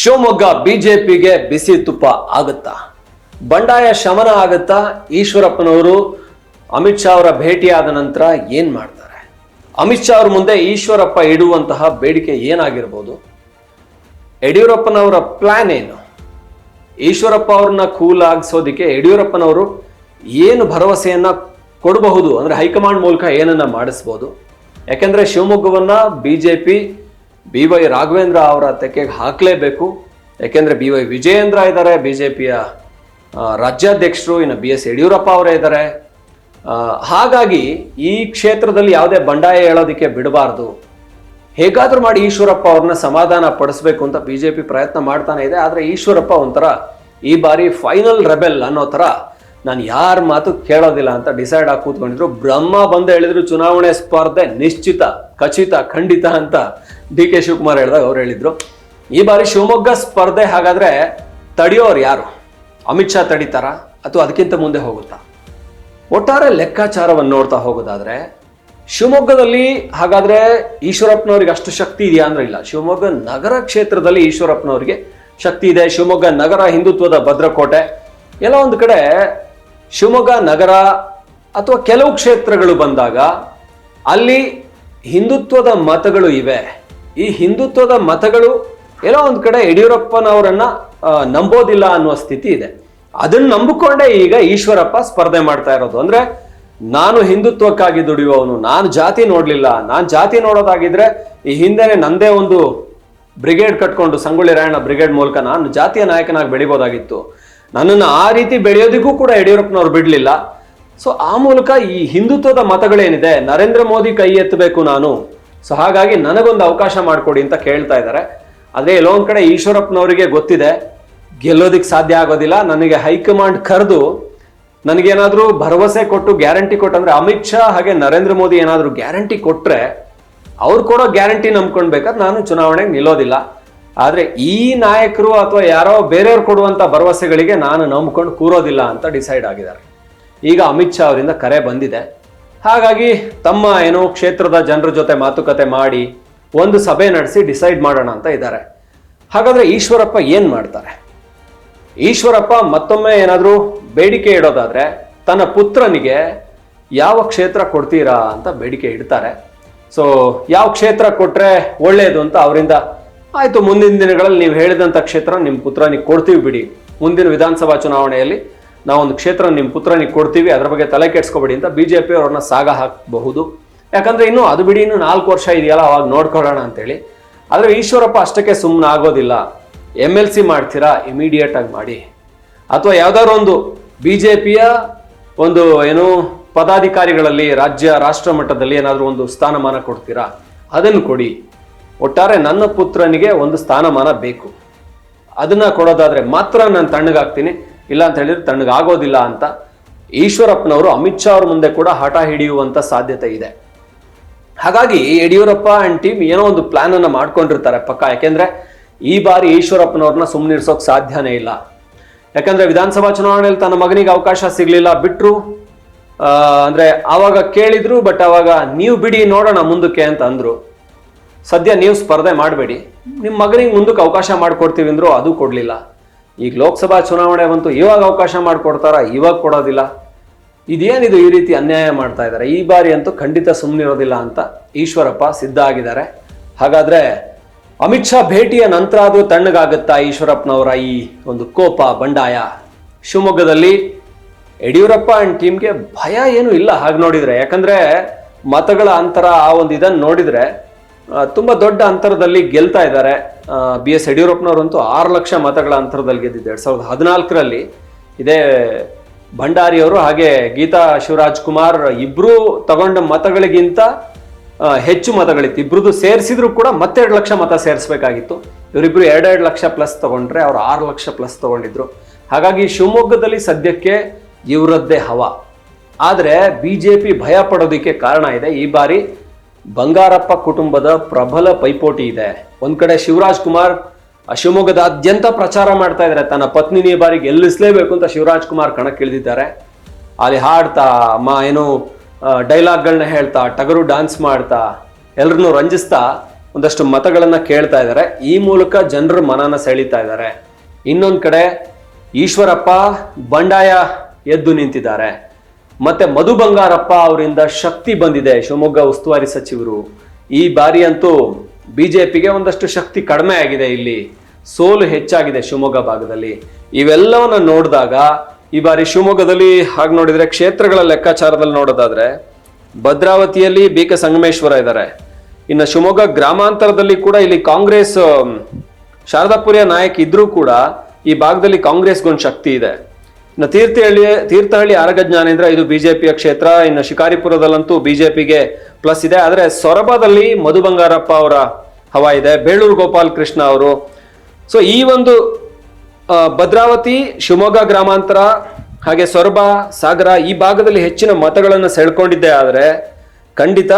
ಶಿವಮೊಗ್ಗ ಬಿಜೆಪಿಗೆ ಬಿಸಿ ತುಪ್ಪ ಆಗುತ್ತಾ? ಬಂಡಾಯ ಶಮನ ಆಗುತ್ತಾ? ಈಶ್ವರಪ್ಪನವರು ಅಮಿತ್ ಶಾ ಅವರ ಭೇಟಿಯಾದ ನಂತರ ಏನು ಮಾಡ್ತಾರೆ? ಅಮಿತ್ ಶಾ ಅವ್ರ ಮುಂದೆ ಈಶ್ವರಪ್ಪ ಇಡುವಂತಹ ಬೇಡಿಕೆ ಏನಾಗಿರ್ಬೋದು? ಯಡಿಯೂರಪ್ಪನವರ ಪ್ಲಾನ್ ಏನು? ಈಶ್ವರಪ್ಪ ಅವ್ರನ್ನ ಕೂಲ್ ಆಗಿಸೋದಿಕ್ಕೆ ಯಡಿಯೂರಪ್ಪನವರು ಏನು ಭರವಸೆಯನ್ನು ಕೊಡಬಹುದು? ಅಂದ್ರೆ ಹೈಕಮಾಂಡ್ ಮೂಲಕ ಏನನ್ನ ಮಾಡಿಸ್ಬೋದು? ಯಾಕೆಂದ್ರೆ ಶಿವಮೊಗ್ಗವನ್ನ ಬಿಜೆಪಿ ಬಿ ವೈ ರಾಘವೇಂದ್ರ ಅವರ ತೆಕ್ಕೆಗೆ ಹಾಕಲೇಬೇಕು. ಯಾಕೆಂದರೆ ಬಿ ವೈ ವಿಜಯೇಂದ್ರ ಇದ್ದಾರೆ ಬಿಜೆಪಿಯ ರಾಜ್ಯಾಧ್ಯಕ್ಷರು, ಇನ್ನು ಬಿ ಎಸ್ ಯಡಿಯೂರಪ್ಪ ಅವರೇ ಇದ್ದಾರೆ. ಹಾಗಾಗಿ ಈ ಕ್ಷೇತ್ರದಲ್ಲಿ ಯಾವುದೇ ಬಂಡಾಯ ಹೇಳೋದಕ್ಕೆ ಬಿಡಬಾರ್ದು. ಹೇಗಾದರೂ ಮಾಡಿ ಈಶ್ವರಪ್ಪ ಅವ್ರನ್ನ ಸಮಾಧಾನ ಪಡಿಸ್ಬೇಕು ಅಂತ ಬಿಜೆಪಿ ಪ್ರಯತ್ನ ಮಾಡ್ತಾನೆ ಇದೆ. ಆದರೆ ಈಶ್ವರಪ್ಪ ಒಂಥರ ಈ ಬಾರಿ ಫೈನಲ್ ರೆಬೆಲ್ ಅನ್ನೋ ತರ ನಾನು ಯಾರ ಮಾತು ಕೇಳೋದಿಲ್ಲ ಅಂತ ಡಿಸೈಡ್ ಆಗಿ ಕೂತ್ಕೊಂಡಿದ್ರು. ಬ್ರಹ್ಮ ಬಂದು ಹೇಳಿದ್ರು, ಚುನಾವಣೆ ಸ್ಪರ್ಧೆ ನಿಶ್ಚಿತ, ಖಚಿತ, ಖಂಡಿತ ಅಂತ ಡಿ ಕೆ ಶಿವಕುಮಾರ್ ಹೇಳಿದಾಗ ಅವ್ರು ಹೇಳಿದ್ರು. ಈ ಬಾರಿ ಶಿವಮೊಗ್ಗ ಸ್ಪರ್ಧೆ ಹಾಗಾದ್ರೆ ತಡೆಯೋರು ಯಾರು? ಅಮಿತ್ ಶಾ ತಡಿತಾರಾ? ಅಥವಾ ಅದಕ್ಕಿಂತ ಮುಂದೆ ಹೋಗುತ್ತಾ? ಒಟ್ಟಾರೆ ಲೆಕ್ಕಾಚಾರವನ್ನು ನೋಡ್ತಾ ಹೋಗೋದಾದ್ರೆ, ಶಿವಮೊಗ್ಗದಲ್ಲಿ ಹಾಗಾದ್ರೆ ಈಶ್ವರಪ್ಪನವ್ರಿಗೆ ಅಷ್ಟು ಶಕ್ತಿ ಇದೆಯಾ ಅಂದ್ರೆ ಇಲ್ಲ. ಶಿವಮೊಗ್ಗ ನಗರ ಕ್ಷೇತ್ರದಲ್ಲಿ ಈಶ್ವರಪ್ಪನವ್ರಿಗೆ ಶಕ್ತಿ ಇದೆ. ಶಿವಮೊಗ್ಗ ನಗರ ಹಿಂದುತ್ವದ ಭದ್ರಕೋಟೆ. ಎಲ್ಲ ಒಂದು ಕಡೆ ಶಿವಮೊಗ್ಗ ನಗರ ಅಥವಾ ಕೆಲವು ಕ್ಷೇತ್ರಗಳು ಬಂದಾಗ ಅಲ್ಲಿ ಹಿಂದುತ್ವದ ಮತಗಳು ಇವೆ. ಈ ಹಿಂದುತ್ವದ ಮತಗಳು ಏನೋ ಒಂದು ಕಡೆ ಯಡಿಯೂರಪ್ಪನವರನ್ನ ನಂಬೋದಿಲ್ಲ ಅನ್ನುವ ಸ್ಥಿತಿ ಇದೆ. ಅದನ್ನ ನಂಬಿಕೊಂಡೇ ಈಗ ಈಶ್ವರಪ್ಪ ಸ್ಪರ್ಧೆ ಮಾಡ್ತಾ ಇರೋದು. ಅಂದ್ರೆ ನಾನು ಹಿಂದುತ್ವಕ್ಕಾಗಿ ದುಡಿಯುವವನು, ನಾನು ಜಾತಿ ನೋಡಲಿಲ್ಲ, ನಾನು ಜಾತಿ ನೋಡೋದಾಗಿದ್ರೆ ಈ ಹಿಂದೆನೆ ನಂದೇ ಒಂದು ಬ್ರಿಗೇಡ್ ಕಟ್ಕೊಂಡು, ಸಂಗೊಳ್ಳಿ ರಾಯಣ್ಣ ಬ್ರಿಗೇಡ್ ಮೂಲಕ ನಾನು ಜಾತಿಯ ನಾಯಕನಾಗಿ ಬೆಳಿಬೋದಾಗಿತ್ತು. ನನ್ನನ್ನು ಆ ರೀತಿ ಬೆಳೆಯೋದಕ್ಕೂ ಕೂಡ ಯಡಿಯೂರಪ್ಪನವ್ರು ಬಿಡಲಿಲ್ಲ. ಸೊ ಆ ಮೂಲಕ ಈ ಹಿಂದುತ್ವದ ಮತಗಳೇನಿದೆ, ನರೇಂದ್ರ ಮೋದಿ ಕೈ ಎತ್ತಬೇಕು ನಾನು. ಸೊ ಹಾಗಾಗಿ ನನಗೊಂದು ಅವಕಾಶ ಮಾಡಿಕೊಡಿ ಅಂತ ಕೇಳ್ತಾ ಇದ್ದಾರೆ. ಅದೇ ಎಲ್ಲೋ ಒಂದ್ ಕಡೆ ಈಶ್ವರಪ್ಪನವರಿಗೆ ಗೊತ್ತಿದೆ. ಗೆಲ್ಲೋದಕ್ಕೆ ಸಾಧ್ಯ ಆಗೋದಿಲ್ಲ. ನನಗೆ ಹೈಕಮಾಂಡ್ ಕರೆದು ನನಗೇನಾದರೂ ಭರವಸೆ ಕೊಟ್ಟು ಗ್ಯಾರಂಟಿ ಕೊಟ್ಟಂದ್ರೆ ಅಮಿತ್ ಶಾ ಹಾಗೆ ನರೇಂದ್ರ ಮೋದಿ ಏನಾದರೂ ಗ್ಯಾರಂಟಿ ಕೊಟ್ಟರೆ ಅವ್ರು ಕೊಡೋ ಗ್ಯಾರಂಟಿ ನಂಬ್ಕೊಳ್ಬೇಕಾದ್ರೆ ನಾನು ಚುನಾವಣೆಗೆ ನಿಲ್ಲೋದಿಲ್ಲ. ಆದ್ರೆ ಈ ನಾಯಕರು ಅಥವಾ ಯಾರೋ ಬೇರೆಯವ್ರು ಕೊಡುವಂತ ಭರವಸೆಗಳಿಗೆ ನಾನು ನಂಬ್ಕೊಂಡು ಕೂರೋದಿಲ್ಲ ಅಂತ ಡಿಸೈಡ್ ಆಗಿದ್ದಾರೆ. ಈಗ ಅಮಿತ್ ಶಾ ಅವರಿಂದ ಕರೆ ಬಂದಿದೆ. ಹಾಗಾಗಿ ತಮ್ಮ ಏನೋ ಕ್ಷೇತ್ರದ ಜನರ ಜೊತೆ ಮಾತುಕತೆ ಮಾಡಿ ಒಂದು ಸಭೆ ನಡೆಸಿ ಡಿಸೈಡ್ ಮಾಡೋಣ ಅಂತ ಇದ್ದಾರೆ. ಹಾಗಾದ್ರೆ ಈಶ್ವರಪ್ಪ ಏನು ಮಾಡ್ತಾರೆ? ಈಶ್ವರಪ್ಪ ಮತ್ತೊಮ್ಮೆ ಏನಾದರೂ ಬೇಡಿಕೆ ಇಡೋದಾದರೆ ತನ್ನ ಪುತ್ರನಿಗೆ ಯಾವ ಕ್ಷೇತ್ರ ಕೊಡ್ತೀರಾ ಅಂತ ಬೇಡಿಕೆ ಇಡ್ತಾರೆ. ಸೊ ಯಾವ ಕ್ಷೇತ್ರ ಕೊಟ್ರೆ ಒಳ್ಳೆಯದು ಅಂತ ಅವರಿಂದ ಆಯ್ತು, ಮುಂದಿನ ದಿನಗಳಲ್ಲಿ ನೀವು ಹೇಳಿದಂಥ ಕ್ಷೇತ್ರ ನಿಮ್ಮ ಪುತ್ರನಿಗೆ ಕೊಡ್ತೀವಿ ಬಿಡಿ. ಮುಂದಿನ ವಿಧಾನಸಭಾ ಚುನಾವಣೆಯಲ್ಲಿ ನಾವೊಂದು ಕ್ಷೇತ್ರ ನಿಮ್ಮ ಪುತ್ರನಿಗೆ ಕೊಡ್ತೀವಿ, ಅದ್ರ ಬಗ್ಗೆ ತಲೆ ಕೆಡ್ಸ್ಕೊಬೇಡಿ ಅಂತ ಬಿಜೆಪಿ ಅವ್ರನ್ನ ಸಾಗ ಹಾಕಬಹುದು. ಯಾಕಂದ್ರೆ ಇನ್ನು ಅದು ಬಿಡಿ, ಇನ್ನು ನಾಲ್ಕು ವರ್ಷ ಇದೆಯಲ್ಲ, ಅವಾಗ ನೋಡ್ಕೊಳ್ಳೋಣ ಅಂತೇಳಿ. ಆದರೆ ಈಶ್ವರಪ್ಪ ಅಷ್ಟಕ್ಕೆ ಸುಮ್ಮನೆ ಆಗೋದಿಲ್ಲ ಎಂ ಎಲ್ ಸಿ ಮಾಡ್ತೀರಾ ಇಮಿಡಿಯೇಟ್ ಆಗಿ ಮಾಡಿ. ಅಥವಾ ಯಾವ್ದಾದ್ರು ಒಂದು ಬಿಜೆಪಿಯ ಒಂದು ಏನು ಪದಾಧಿಕಾರಿಗಳಲ್ಲಿ, ರಾಜ್ಯ, ರಾಷ್ಟ್ರ ಮಟ್ಟದಲ್ಲಿ ಏನಾದರೂ ಒಂದು ಸ್ಥಾನಮಾನ ಕೊಡ್ತೀರಾ, ಅದನ್ನು ಕೊಡಿ. ಒಟ್ಟಾರೆ ನನ್ನ ಪುತ್ರನಿಗೆ ಒಂದು ಸ್ಥಾನಮಾನ ಬೇಕು. ಅದನ್ನ ಕೊಡೋದಾದ್ರೆ ಮಾತ್ರ ನಾನು ತಣ್ಣಗಾಗ್ತೀನಿ. ಇಲ್ಲ ಅಂತ ಹೇಳಿದ್ರೆ ತಣ್ಣಗಾಗೋದಿಲ್ಲ ಅಂತ ಈಶ್ವರಪ್ಪನವರು ಅಮಿತ್ ಶಾ ಅವ್ರ ಮುಂದೆ ಕೂಡ ಹಠ ಹಿಡಿಯುವಂತ ಸಾಧ್ಯತೆ ಇದೆ. ಹಾಗಾಗಿ ಯಡಿಯೂರಪ್ಪ ಅಂಡ್ ಟೀಮ್ ಏನೋ ಒಂದು ಪ್ಲಾನ್ ಅನ್ನ ಮಾಡ್ಕೊಂಡಿರ್ತಾರೆ ಪಕ್ಕ. ಯಾಕೆಂದ್ರೆ ಈ ಬಾರಿ ಈಶ್ವರಪ್ಪನವ್ರನ್ನ ಸುಮ್ಮನಿರ್ಸೋಕ್ ಸಾಧ್ಯನೇ ಇಲ್ಲ. ಯಾಕಂದ್ರೆ ವಿಧಾನಸಭಾ ಚುನಾವಣೆಯಲ್ಲಿ ತನ್ನ ಮಗನಿಗೆ ಅವಕಾಶ ಸಿಗ್ಲಿಲ್ಲ, ಬಿಟ್ರು ಅಂದ್ರೆ ಆವಾಗ ಕೇಳಿದ್ರು ಬಟ್ ಅವಾಗ ನೀವು ಬಿಡಿ ನೋಡೋಣ ಮುಂದಕ್ಕೆ ಅಂತ ಅಂದ್ರು. ಸದ್ಯ ನೀವು ಸ್ಪರ್ಧೆ ಮಾಡಬೇಡಿ. ನಿಮ್ಮ ಮಗನಿಗೆ ಮುಂದಕ್ಕೆ ಅವಕಾಶ ಮಾಡಿಕೊಡ್ತೀವಿ ಅಂದರೂ ಅದು ಕೊಡಲಿಲ್ಲ. ಈಗ ಲೋಕಸಭಾ ಚುನಾವಣೆ ಬಂತು, ಇವಾಗ ಅವಕಾಶ ಮಾಡಿಕೊಡ್ತಾರ? ಇವಾಗ ಕೊಡೋದಿಲ್ಲ. ಇದೇನಿದು ಈ ರೀತಿ ಅನ್ಯಾಯ ಮಾಡ್ತಾ ಇದ್ದಾರೆ? ಈ ಬಾರಿ ಅಂತೂ ಖಂಡಿತ ಸುಮ್ಮನಿರೋದಿಲ್ಲ ಅಂತ ಈಶ್ವರಪ್ಪ ಸಿದ್ಧ ಆಗಿದ್ದಾರೆ. ಹಾಗಾದರೆ ಅಮಿತ್ ಶಾ ಭೇಟಿಯ ನಂತರ ಅದು ತಣ್ಣಗಾಗುತ್ತಾ ಈಶ್ವರಪ್ಪನವರ ಈ ಒಂದು ಕೋಪ, ಬಂಡಾಯ? ಶಿವಮೊಗ್ಗದಲ್ಲಿ ಯಡಿಯೂರಪ್ಪ ಆ್ಯಂಡ್ ಟೀಮ್ಗೆ ಭಯ ಏನೂ ಇಲ್ಲ ಹಾಗೆ ನೋಡಿದರೆ. ಯಾಕಂದರೆ ಮತಗಳ ಅಂತರ ಆ ಒಂದು ಇದನ್ನು ನೋಡಿದ್ರೆ ತುಂಬಾ ದೊಡ್ಡ ಅಂತರದಲ್ಲಿ ಗೆಲ್ತಾ ಇದ್ದಾರೆ. ಬಿ ಎಸ್ ಯಡಿಯೂರಪ್ಪನವರಂತೂ ಆರು ಲಕ್ಷ ಮತಗಳ ಅಂತರದಲ್ಲಿ ಗೆದ್ದಿದ್ದು ಎರಡು ಸಾವಿರದ ಹದಿನಾಲ್ಕರಲ್ಲಿ ಇದೇ ಭಂಡಾರಿಯವರು ಹಾಗೆ ಗೀತಾ ಶಿವರಾಜ್ ಕುಮಾರ್ ಇಬ್ಬರೂ ತಗೊಂಡ ಮತಗಳಿಗಿಂತ ಹೆಚ್ಚು ಮತಗಳಿತ್ತು. ಇಬ್ಬರದ್ದು ಸೇರಿಸಿದ್ರು ಕೂಡ ಮತ್ತೆರಡು ಲಕ್ಷ ಮತ ಸೇರಿಸಬೇಕಾಗಿತ್ತು. ಇವರಿಬ್ರು ಎರಡೆರಡು ಲಕ್ಷ ಪ್ಲಸ್ ತಗೊಂಡ್ರೆ ಅವರು ಆರು ಲಕ್ಷ ಪ್ಲಸ್ ತಗೊಂಡಿದ್ರು. ಹಾಗಾಗಿ ಶಿವಮೊಗ್ಗದಲ್ಲಿ ಸದ್ಯಕ್ಕೆ ಇವರದ್ದೇ ಹವಾ. ಆದರೆ ಬಿ ಜೆ ಪಿ ಭಯ ಪಡೋದಕ್ಕೆ ಕಾರಣ ಇದೆ. ಈ ಬಾರಿ ಬಂಗಾರಪ್ಪ ಕುಟುಂಬದ ಪ್ರಬಲ ಪೈಪೋಟಿ ಇದೆ. ಒಂದ್ ಕಡೆ ಶಿವರಾಜ್ ಕುಮಾರ್ ಶಿವಮೊಗ್ಗದಾದ್ಯಂತ ಪ್ರಚಾರ ಮಾಡ್ತಾ ಇದ್ದಾರೆ ತನ್ನ ಪತ್ನಿನಿ ಬಾರಿಗೆ ಬಾರಿ ಗೆಲ್ಲಿಸ್ಲೇಬೇಕು ಅಂತ ಶಿವರಾಜ್ ಕುಮಾರ್ ಕಣಕ್ಕಿಳಿದಿದ್ದಾರೆ. ಅಲ್ಲಿ ಹಾಡ್ತಾ, ಮ, ಏನು ಡೈಲಾಗ್ಗಳನ್ನ ಹೇಳ್ತಾ, ಟಗರು ಡಾನ್ಸ್ ಮಾಡ್ತಾ, ಎಲ್ರನ್ನೂ ರಂಜಿಸ್ತಾ ಒಂದಷ್ಟು ಮತಗಳನ್ನ ಕೇಳ್ತಾ ಇದ್ದಾರೆ ಈ ಮೂಲಕ ಜನರ ಮನನ ಸೆಳೀತಾ ಇದ್ದಾರೆ ಇನ್ನೊಂದ್ ಕಡೆ ಈಶ್ವರಪ್ಪ ಬಂಡಾಯ ಎದ್ದು ನಿಂತಿದ್ದಾರೆ. ಮತ್ತೆ ಮಧು ಬಂಗಾರಪ್ಪ ಅವರಿಂದ ಶಕ್ತಿ ಬಂದಿದೆ. ಶಿವಮೊಗ್ಗ ಉಸ್ತುವಾರಿ ಸಚಿವರು. ಈ ಬಾರಿ ಅಂತೂ ಬಿಜೆಪಿಗೆ ಒಂದಷ್ಟು ಶಕ್ತಿ ಕಡಿಮೆ ಆಗಿದೆ ಇಲ್ಲಿ. ಸೋಲು ಹೆಚ್ಚಾಗಿದೆ ಶಿವಮೊಗ್ಗ ಭಾಗದಲ್ಲಿ. ಇವೆಲ್ಲವನ್ನ ನೋಡಿದಾಗ ಈ ಬಾರಿ ಶಿವಮೊಗ್ಗದಲ್ಲಿ ಹಾಗೆ ನೋಡಿದರೆ ಕ್ಷೇತ್ರಗಳ ಲೆಕ್ಕಾಚಾರದಲ್ಲಿ ನೋಡೋದಾದ್ರೆ ಭದ್ರಾವತಿಯಲ್ಲಿ ಬಿ ಕೆ ಸಂಗಮೇಶ್ವರ ಇದ್ದಾರೆ. ಇನ್ನು ಶಿವಮೊಗ್ಗ ಗ್ರಾಮಾಂತರದಲ್ಲಿ ಕೂಡ ಇಲ್ಲಿ ಕಾಂಗ್ರೆಸ್, ಶಾರದಾಪುರಿಯ ನಾಯಕ ಇದ್ರೂ ಕೂಡ ಈ ಭಾಗದಲ್ಲಿ ಕಾಂಗ್ರೆಸ್ಗೊಂದು ಶಕ್ತಿ ಇದೆ. ಇನ್ನು ತೀರ್ಥಹಳ್ಳಿ ತೀರ್ಥಹಳ್ಳಿ ಆರಗ ಜ್ಞಾನೇಂದ್ರ, ಇದು ಬಿಜೆಪಿಯ ಕ್ಷೇತ್ರ. ಇನ್ನು ಶಿಕಾರಿಪುರದಲ್ಲಂತೂ ಬಿಜೆಪಿಗೆ ಪ್ಲಸ್ ಇದೆ. ಆದರೆ ಸೊರಬದಲ್ಲಿ ಮಧು ಬಂಗಾರಪ್ಪ ಅವರ ಹವಾ ಇದೆ. ಬೇಳೂರು ಗೋಪಾಲ್ ಕೃಷ್ಣ ಅವರು. ಸೊ ಈ ಒಂದು ಭದ್ರಾವತಿ, ಶಿವಮೊಗ್ಗ ಗ್ರಾಮಾಂತರ, ಹಾಗೆ ಸೊರಬ, ಸಾಗರ ಈ ಭಾಗದಲ್ಲಿ ಹೆಚ್ಚಿನ ಮತಗಳನ್ನು ಸೆಳ್ಕೊಂಡಿದ್ದೆ ಆದರೆ ಖಂಡಿತ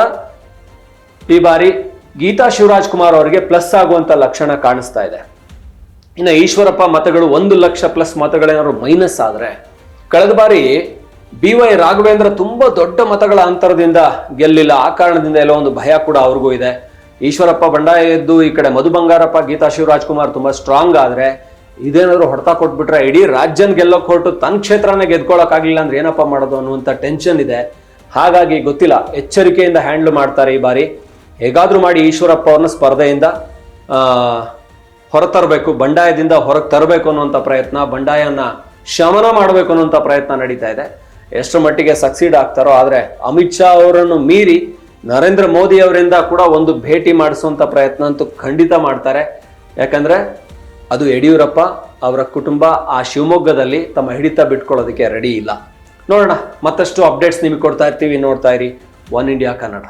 ಈ ಬಾರಿ ಗೀತಾ ಶಿವರಾಜ್ ಕುಮಾರ್ ಅವರಿಗೆ ಪ್ಲಸ್ ಆಗುವಂಥ ಲಕ್ಷಣ ಕಾಣಿಸ್ತಾ ಇದೆ. ಇನ್ನು ಈಶ್ವರಪ್ಪ ಮತಗಳು ಒಂದು ಲಕ್ಷ ಪ್ಲಸ್ ಮತಗಳೇನಾದ್ರು ಮೈನಸ್ ಆದರೆ, ಕಳೆದ ಬಾರಿ ಬಿ ವೈ ರಾಘವೇಂದ್ರ ತುಂಬಾ ದೊಡ್ಡ ಮತಗಳ ಅಂತರದಿಂದ ಗೆಲ್ಲಿಲ್ಲ. ಆ ಕಾರಣದಿಂದ ಎಲ್ಲೋ ಒಂದು ಭಯ ಕೂಡ ಅವ್ರಿಗೂ ಇದೆ. ಈಶ್ವರಪ್ಪ ಬಂಡಾಯ ಎದ್ದು ಈ ಕಡೆ ಮಧು ಬಂಗಾರಪ್ಪ, ಗೀತಾ ಶಿವರಾಜ್ಕುಮಾರ್ ತುಂಬಾ ಸ್ಟ್ರಾಂಗ್ ಆದರೆ, ಇದೇನಾದ್ರು ಹೊಡೆತ ಕೊಟ್ಬಿಟ್ರೆ ಇಡೀ ರಾಜ್ಯನ ಗೆಲ್ಲೋಕ್ ಹೊರಟು ತನ್ನ ಕ್ಷೇತ್ರನೇ ಗೆದ್ಕೊಳಕ್ ಆಗ್ಲಿಲ್ಲ ಅಂದ್ರೆ ಏನಪ್ಪ ಮಾಡೋದು ಅನ್ನುವಂಥ ಟೆನ್ಷನ್ ಇದೆ. ಹಾಗಾಗಿ ಗೊತ್ತಿಲ್ಲ, ಎಚ್ಚರಿಕೆಯಿಂದ ಹ್ಯಾಂಡ್ಲ್ ಮಾಡ್ತಾರೆ ಈ ಬಾರಿ. ಹೇಗಾದ್ರೂ ಮಾಡಿ ಈಶ್ವರಪ್ಪ ಅವ್ರನ್ನ ಸ್ಪರ್ಧೆಯಿಂದ ಹೊರತರಬೇಕು, ಬಂಡಾಯದಿಂದ ಹೊರಗೆ ತರಬೇಕು ಅನ್ನುವಂಥ ಪ್ರಯತ್ನ, ಬಂಡಾಯನ ಶಮನ ಮಾಡಬೇಕು ಅನ್ನುವಂಥ ಪ್ರಯತ್ನ ನಡೀತಾ ಇದೆ. ಎಷ್ಟು ಮಟ್ಟಿಗೆ ಸಕ್ಸೀಡ್ ಆಗ್ತಾರೋ, ಆದರೆ ಅಮಿತ್ ಶಾ ಅವರನ್ನು ಮೀರಿ ನರೇಂದ್ರ ಮೋದಿ ಅವರಿಂದ ಕೂಡ ಒಂದು ಭೇಟಿ ಮಾಡಿಸುವಂಥ ಪ್ರಯತ್ನ ಅಂತೂ ಖಂಡಿತ ಮಾಡ್ತಾರೆ. ಯಾಕಂದರೆ ಅದು ಯಡಿಯೂರಪ್ಪ ಅವರ ಕುಟುಂಬ ಆ ಶಿವಮೊಗ್ಗದಲ್ಲಿ ತಮ್ಮ ಹಿಡಿತ ಬಿಟ್ಕೊಳ್ಳೋದಕ್ಕೆ ರೆಡಿ ಇಲ್ಲ. ನೋಡೋಣ, ಮತ್ತಷ್ಟು ಅಪ್ಡೇಟ್ಸ್ ನಿಮಗೆ ಕೊಡ್ತಾ ಇರ್ತೀವಿ, ನೋಡ್ತಾ ಇರಿ. One India Kannada